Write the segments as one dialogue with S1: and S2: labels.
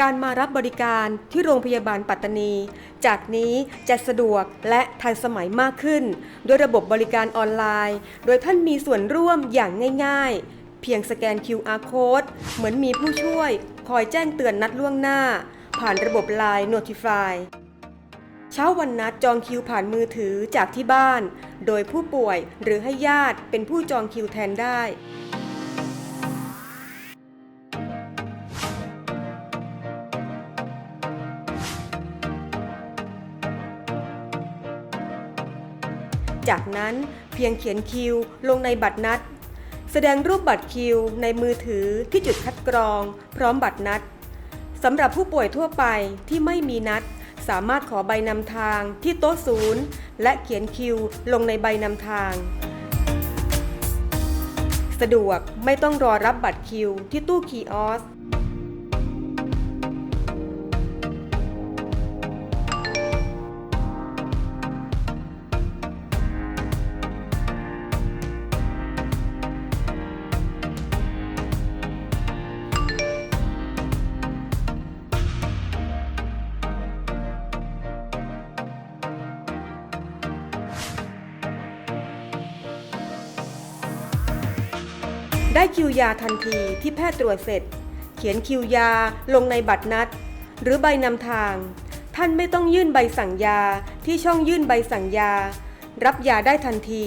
S1: การมารับบริการที่โรงพยาบาลปัตตานี จากนี้จะสะดวกและทันสมัยมากขึ้น ด้วยระบบบริการออนไลน์ โดยท่านมีส่วนร่วมอย่างง่ายๆ เพียงสแกน QR code เหมือนมีผู้ช่วย คอยแจ้งเตือนนัดล่วงหน้า ผ่านระบบ Line Notify เช้าวันนัดจองคิวผ่านมือถือจากที่บ้าน โดยผู้ป่วยหรือให้ญาติเป็นผู้จองคิวแทนได้ จากนั้นเพียงเขียนคิวลงในบัตรนัด แสดงรูปบัตรคิวในมือถือที่จุดคัดกรอง พร้อมบัตรนัดสำหรับผู้ป่วยทั่วไปที่ไม่มีนัด สามารถขอใบนำทางที่โต๊ะศูนย์ และเขียนคิวลงในใบนำทาง สะดวกไม่ต้องรอรับบัตรคิวที่ตู้คีออส ได้คิวยาทันทีที่แพทย์ตรวจเสร็จ เขียนคิวยาลงในบัตรนัด หรือใบนำทาง ท่านไม่ต้องยื่นใบสั่งยาที่ช่องยื่นใบสั่งยา รับยาได้ทันที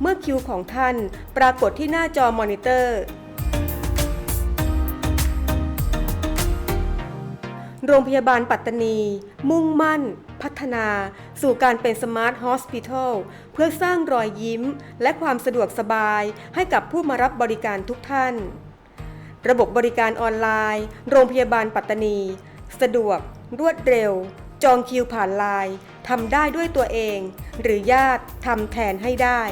S1: เมื่อคิวของท่านปรากฏที่หน้าจอมอนิเตอร์ โรงพยาบาลปัตตานี มุ่งมั่น พัฒนา สู่การเป็นสมาร์ทฮอสพิทอลเพื่อสร้างรอยยิ้ม และความสะดวกสบายให้กับผู้มารับบริการทุกท่าน ระบบบริการออนไลน์ โรงพยาบาลปัตตานี สะดวก รวดเร็ว จองคิวผ่านไลน์ทำได้ด้วยตัวเอง หรือญาติทำแทนให้ได้